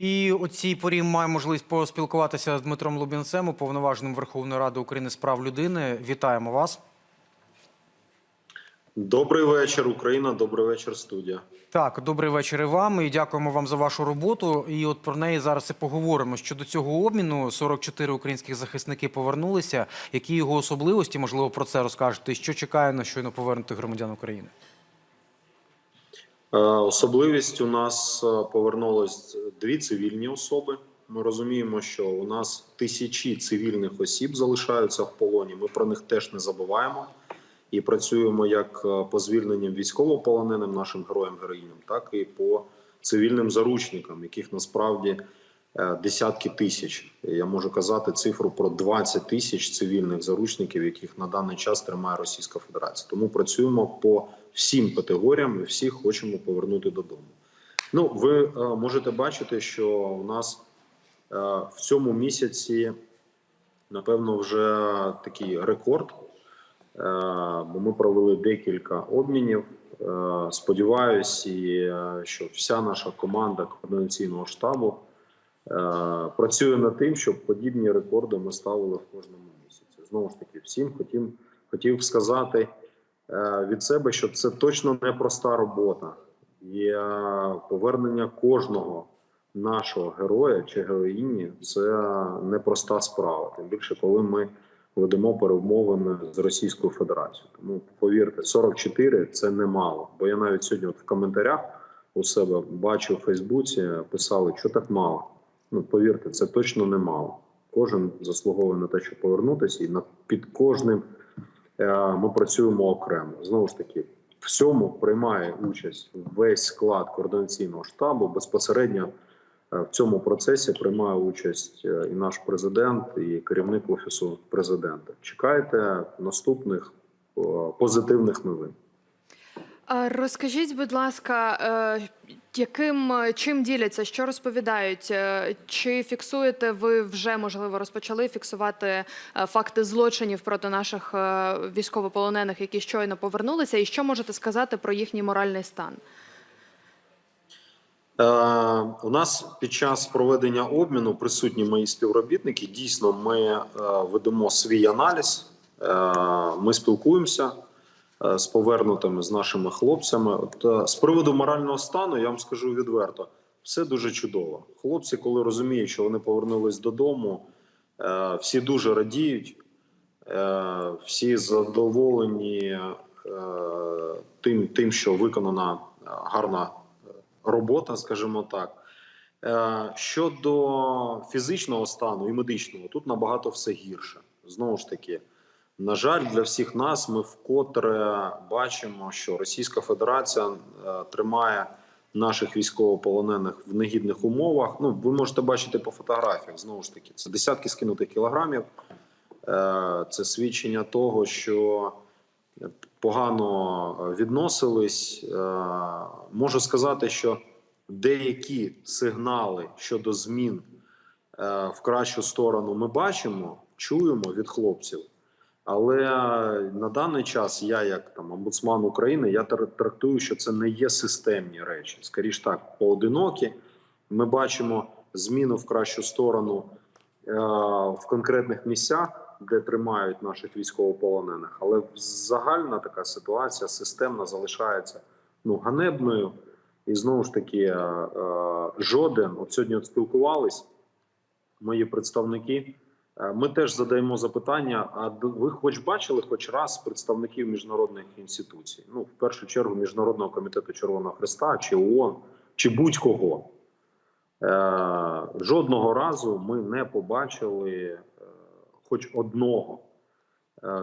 І о цій порі маємо можливість поспілкуватися з Дмитром Лубінцем, уповноваженим Верховної Ради України з прав людини. Вітаємо вас. Добрий вечір, Україна. Добрий вечір, студія. Так, добрий вечір і вам. І дякуємо вам за вашу роботу. І от про неї зараз і поговоримо. Щодо цього обміну 44 українських захисники повернулися. Які його особливості? Можливо, про це розкажете. І Що чекає на щойно повернутих громадян України? Е, Особливість у нас е, повернулось дві цивільні особи. Ми розуміємо, що у нас тисячі цивільних осіб залишаються в полоні. Ми про них теж не забуваємо і працюємо як е, по звільненням військовополоненим нашим героям героїням, так і по цивільним заручникам, яких насправді десятки тисяч. Я можу казати цифру про 20 тисяч цивільних заручників, яких на даний час тримає Російська Федерація. Тому працюємо по всім категоріям і всіх хочемо повернути додому. Ну, ви е, можете бачити, що у нас е, в цьому місяці, напевно, вже такий рекорд. Е, бо ми провели декілька обмінів. Е, е, що вся наша команда координаційного штабу е, працює над тим, щоб подібні рекорди ми ставили в кожному місяці. Знову ж таки, всім хотів, хотів сказати е, від себе, що це точно не проста робота. І повернення кожного нашого героя чи героїні це непроста справа. Тим більше, коли ми ведемо перемовини з Російською Федерацією. Тому повірте, 44 – це немало. Бо я навіть сьогодні от в коментарях у себе бачу в Фейсбуці, писали, що так мало. Ну повірте, це точно немало. Кожен заслуговує на те, щоб повернутися, і на під кожним е, ми працюємо окремо. Знову ж таки, в цьому приймає участь весь склад координаційного штабу безпосередньо. Е, В цьому процесі приймає участь е, і наш президент, і керівник офісу президента. Чекайте наступних е, позитивних новин. Розкажіть, будь ласка, яким е, чим діляться, що розповідають? Е, Чи фіксуєте ви вже можливо розпочали фіксувати е, факти злочинів проти наших військовополонених, які щойно повернулися, і що можете сказати про їхній моральний стан? У нас під час проведення обміну присутні мої співробітники. Дійсно, ми ведемо свій аналіз. Ми спілкуємося з повернутими з нашими хлопцями. От е, з приводу морального стану, я вам скажу відверто, все дуже чудово. Хлопці, коли розуміють, що вони повернулись додому, е, всі дуже радіють, е, всі задоволені е, тим, тим, що виконана е, гарна робота, скажімо так. Е, Щодо фізичного стану і медичного, тут набагато все гірше. Знову ж таки, на жаль, для всіх нас ми вкотре бачимо, що Російська Федерація е, тримає наших військовополонених в негідних умовах. Ну, ви можете бачити по фотографіях. Знову ж таки, це десятки скинутих кілограмів. Е, Це свідчення того, що погано відносились. Е, Можу сказати, що деякі сигнали щодо змін в кращу сторону ми бачимо, чуємо від хлопців. Але на даний час я, як там омбудсман України, я тр- трактую, що це не є системні речі. Скоріш так, поодинокі. Ми бачимо зміну в кращу сторону е, в конкретних місцях, де тримають наших військовополонених. Але загальна така ситуація системна залишається ну ганебною. І знову ж таки, е, е, жоден от сьогодні от спілкувались мої представники. Е, Ми теж задаємо запитання: а ви хоч бачили хоч раз представників міжнародних інституцій? Ну, в першу чергу, Міжнародного комітету Червоного Христа чи ООН, чи будь-кого. Е, Жодного разу ми не побачили е, хоч одного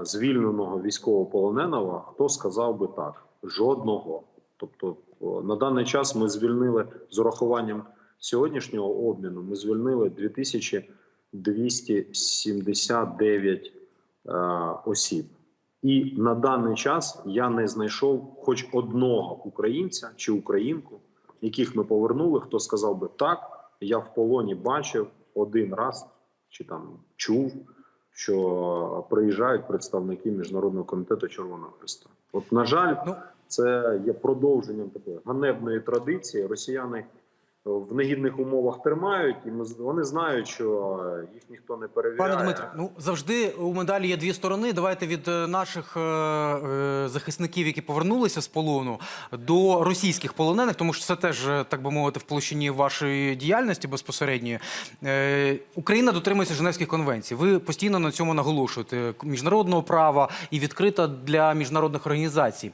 звільненого військовополоненого, хто сказав би так: жодного. Тобто, на даний час ми звільнили з урахуванням сьогоднішнього обміну. Ми звільнили 2279 е, осіб. І на даний час я не знайшов хоч одного українця чи українку, яких ми повернули, хто сказав би так, я в полоні бачив один раз чи там чув, що приїжджають представники міжнародного комітету Червоного Христа. От на жаль, Ну, це є продовженням такої ганебної традиції. Росіяни в негідних умовах тримають, і ми вони знають, що їх ніхто не перевіряє. Пане Дмитре, ну завжди у медалі є дві сторони. Давайте від е, наших е, е, захисників, які повернулися з полону, до російських полонених, тому що це теж, е, так би мовити, в площині вашої діяльності безпосередньої. Е, Україна дотримується Женевських конвенцій. Ви постійно на цьому наголошуєте міжнародного права і відкрита для міжнародних організацій.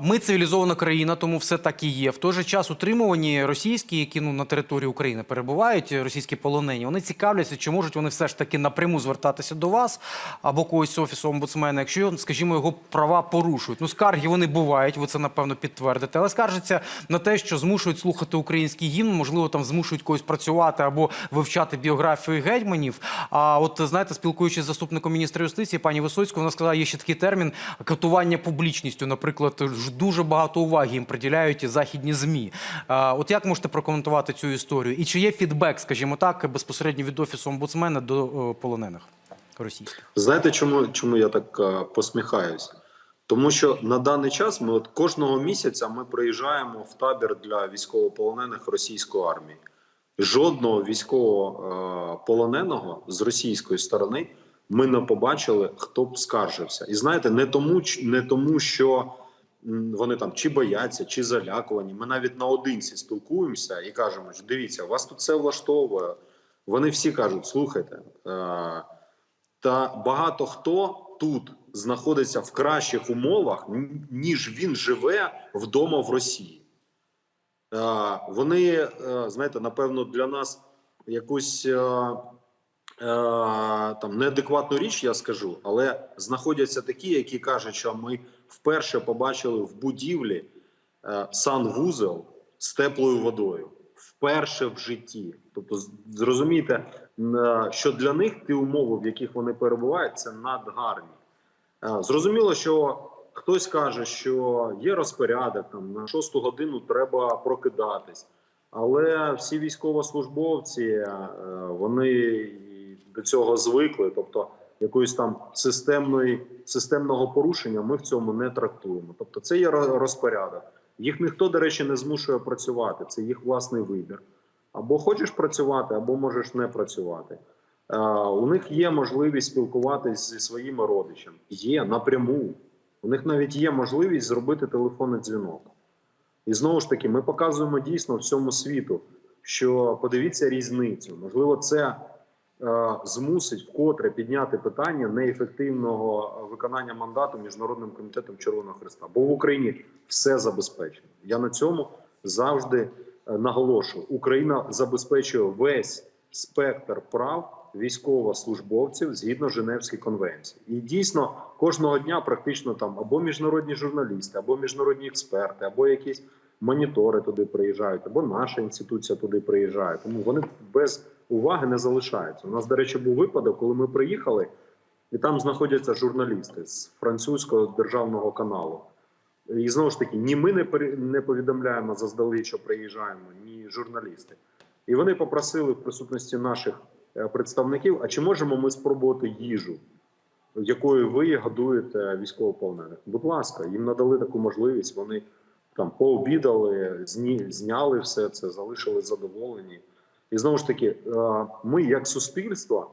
Ми цивілізована країна, тому все так і є. В той же час утримувані російські, які ну на території України перебувають, російські полонені. Вони цікавляться, чи можуть вони все ж таки напряму звертатися до вас або когось з офісу омбудсмена, якщо, скажімо, його права порушують. Ну, скарги вони бувають, ви це напевно підтвердите, але скаржаться на те, що змушують слухати український гімн, можливо, там змушують когось працювати або вивчати біографію гетьманів. А от знаєте, спілкуючись з заступником міністра юстиції, пані Висоцькою, вона сказала, є ще такий термін катування публічністю. Наприклад, ж дуже багато уваги їм приділяють і західні змі. От як можете прокоментувати цю історію? І чи є фідбек, скажімо так, безпосередньо від офісу омбудсмена до полонених російських? Знаєте, чому, чому я так е, посміхаюсь? Тому що на даний час ми от кожного місяця ми приїжджаємо в табір для військовополонених російської армії. Жодного військового е, з російської сторони ми не побачили, хто б скаржився. І знаєте, не тому, не тому, що вони там чи бояться, чи залякувані. Ми навіть наодинці спілкуємося і кажемо, дивіться, вас тут все влаштовує. Вони всі кажуть: слухайте. Е, та багато хто тут знаходиться в кращих умовах, ніж він живе вдома в Росії. Е, Вони, е, знаєте, напевно, для нас якусь там неадекватну річ, я скажу, але знаходяться такі, які кажуть, що ми вперше побачили в будівлі е, санвузел з теплою водою. Вперше в житті. Тобто, зрозумійте, що для них ті умови, в яких вони перебувають, це надгарні. Е, Зрозуміло, що хтось каже, що є розпорядок, там на шосту годину треба прокидатись. Але всі військовослужбовці е, вони до цього звикли. Тобто, якоїсь там системної системного порушення ми в цьому не трактуємо. Тобто, це є розпорядок. Їх ніхто, до речі, не змушує працювати. Це їх власний вибір. Або хочеш працювати, або можеш не працювати. Е, у них є можливість спілкуватись зі своїми родичами. Є напряму. У них навіть є можливість зробити телефонний дзвінок. І знову ж таки, ми показуємо дійсно всьому світу, що подивіться різницю. Можливо, це змусить вкотре підняти питання неефективного виконання мандату міжнародним комітетом Червоного Христа. Бо в Україні все забезпечено. Я на цьому завжди е, наголошую: Україна забезпечує весь спектр прав військовослужбовців згідно Женевської конвенції. І дійсно кожного дня практично там або міжнародні журналісти, або міжнародні експерти, або якісь монітори туди приїжджають, або наша інституція туди приїжджає. Тому вони без уваги не залишаються. У нас, до речі, був випадок, коли ми приїхали, і там знаходяться журналісти з французького державного каналу. І знову ж таки, ні ми не не повідомляємо заздалегідь, що приїжджаємо, ні журналісти. І вони попросили в присутності наших е, представників: а чи можемо ми спробувати їжу, якою ви годуєте військовополонених? Будь ласка, їм надали таку можливість. Вони там пообідали, зні, зняли все це, залишили задоволені. І знову ж таки, е, ми, як суспільство,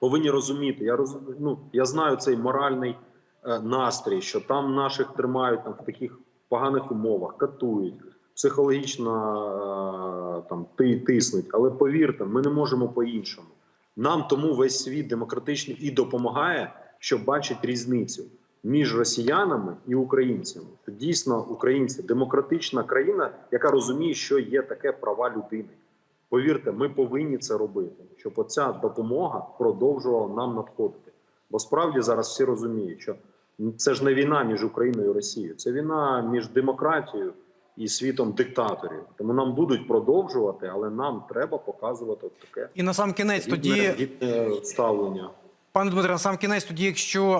повинні розуміти. Я роз, ну, я знаю цей моральний е, настрій, що там наших тримають там в таких поганих умовах, катують, психологічно е, там тиснуть. Але повірте, ми не можемо по-іншому. Нам тому весь світ демократичний і допомагає, що бачить різницю між росіянами і українцями. Дійсно, українці демократична країна, яка розуміє, що є таке права людини. Повірте, ми повинні це робити, щоб оця допомога продовжувала нам надходити. Бо справді зараз всі розуміють, що це ж не війна між Україною і Росією, це війна між демократією і світом диктаторів. Тому нам будуть продовжувати, але нам треба показувати от таке І на сам кінець тоді. гідне ставлення. Пане Дмитре, на сам кінець, тоді, якщо,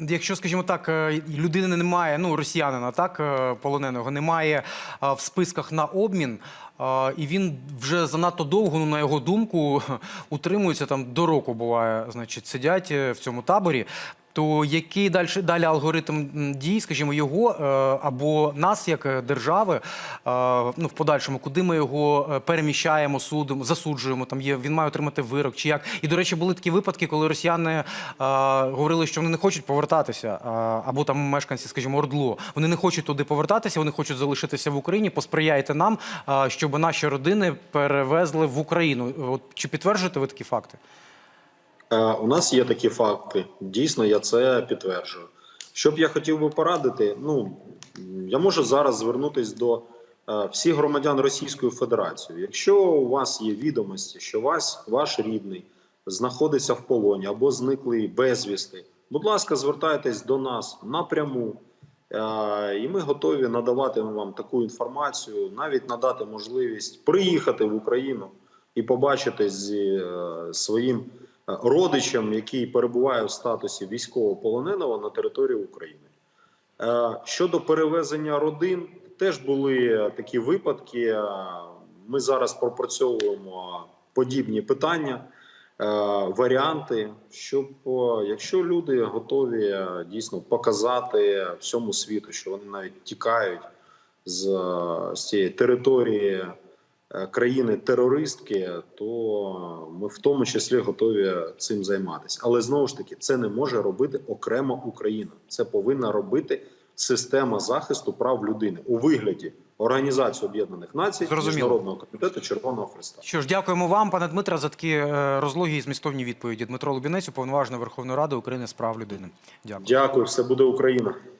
е, якщо, скажімо так, е, людини немає, ну росіянина, так е, полоненого немає в списках на обмін, і він вже занадто довго, ну на його думку, утримується там до року. Буває, значить, сидять е, в цьому таборі. То який далі, далі алгоритм дій, скажімо, його е, або нас як е, держави, е, ну в подальшому, куди ми його переміщаємо, судимо, засуджуємо? Там є він має отримати вирок, чи як? І до речі, були такі випадки, коли росіяни е, говорили, що вони не хочуть повертатися, е, або там мешканці, скажімо, Ордло. Вони не хочуть туди повертатися, вони хочуть залишитися в Україні. Посприяйте нам, е, щоб наші родини перевезли в Україну. От чи підтверджуєте ви такі факти? У нас є такі факти. Дійсно, я це підтверджую. Що б я хотів би порадити, ну я можу зараз звернутися до всіх громадян Російської Федерації. Якщо у вас є відомості, що вас, ваш рідний знаходиться в полоні або зниклий безвісти, будь ласка, звертайтесь до нас напряму. І ми готові надавати вам таку інформацію, навіть надати можливість приїхати в Україну і побачити зі е, своїм е, родичем, який перебуває в статусі військовополоненого на території України. Е, Щодо перевезення родин, теж були такі випадки. Е, Ми зараз пропрацьовуємо подібні питання, е, варіанти, щоб е, якщо люди готові е, дійсно показати всьому світу, що вони навіть тікають з, е, з цієї території е, країни-терористки, то ми в тому числі готові цим займатися. Але знову ж таки, це не може робити окремо Україна. Це повинна робити система захисту прав людини у вигляді Організації Об'єднаних Націй, Зрозуміло. Міжнародного комітету Червоного Христа. Що ж, дякуємо вам, пане Дмитре, за такі е, розлогі і змістовні відповіді. Дмитро Лубінець, уповноважений Верховної Ради України з прав людини. Дякую. Дякую, все буде Україна.